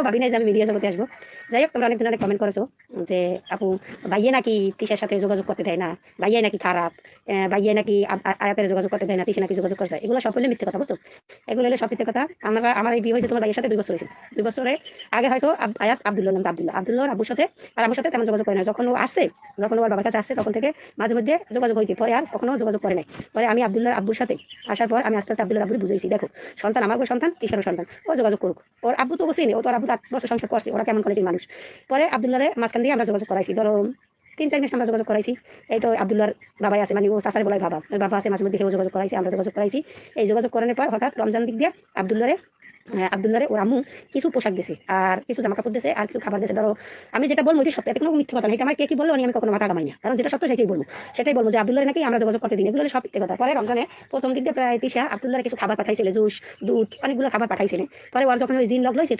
ভাবি নাই যে আমি মিডিয়া জগতে আসব। যাই হোক তোমরা অনেকজন অনেক কমেন্ট করেছ যে, আপু, ভাইয়ে নাকি তিশার সাথে যোগাযোগ করতে দেয় না? ভাইয়ে নাকি খারাপ? ভাইয়ে নাকি আয়াতের যোগাযোগ করতে দেয় না? তিশা নাকি যোগাযোগ করছে? এগুলো সব হলে মিথ্যে কথা, বুঝছ? এগুলো হলে সব মিথ্যে কথা। আমরা, আমার এই বিয়ে হয়েছে তোমার ভাইয়ের সাথে দুই বছর হয়েছে। দুই বছরে আগে হয়তো আয়াত আব্দুল্লাহ নাম আব্দুল্লাহ। আব্দুল্লাহ আব্বুর সাথে আর আমার সাথে তেমন যোগাযোগ করে না যখন ও আসছে, যখন ওর বাবার কাছে আসছে, তখন থেকে মাঝে মধ্যে যোগাযোগ হইতে পরে আর কখনো যোগাযোগ করে নাই। পরে আমি আব্দুল্লাহ আব্বুর সাথে আসার পর আমি আস্তে আস্তে আব্দুল্লাহ আব্বুর বুঝেছি দেখো, সন্তান আমার সন্তান কিসেরও সন্তান। ও যোগাযোগ করুক। ওর আব্বু তো চিনি, ও তো আব্বু আট বছর সংসার করছে। ওরা কেমন কোয়ালিটির মানুষ? পরে আব্দুল্লাহরে মাঝখান দিয়ে আমরা যোগাযোগ করাইছি। ধরো তিন চার মাস আমরা যোগাযোগ করাইছি। এই তো আব্দুল্লাহর বাবাই আছে মানে ও চাচার বলাই বাবা। ওই বাবা আছে মাঝে মধ্যে যোগাযোগ করাইছি আমরা যোগাযোগ করাইছি। এই যোগাযোগ করানোর পর হঠাৎ রমজান দিক দিয়ে আব্দুল্লাহরে আহ, আব্দুল্লাহরে ওর আম্মু কিছু পোশাক দিছে আর কিছু জামা কাপড় দিছে আর কিছু খাবার দিছে। ধরো আমি যেটা বলব এটা সত্য কোনো মিথ্যে কথা না এটা আমার কে কি বলল আমি কখনো মাথা কামাই না। কারণ যেটা সত্য সেটাই বলব। সেটাই বলব যে আব্দুল্লাহ নাকি আমরা যোগাযোগ করতে দিন এগুলো সব মিথ্যে কথা। পরে রমজানে প্রথম দিক দিয়ে প্রায় তিসা আব্দুল্লাহর কিছু খাবার পাঠাইছিলে জুস দুধ অনেকগুলো খাবার পাঠাইছিলেন পরে ওর যখন ওই জিন লগ লইছে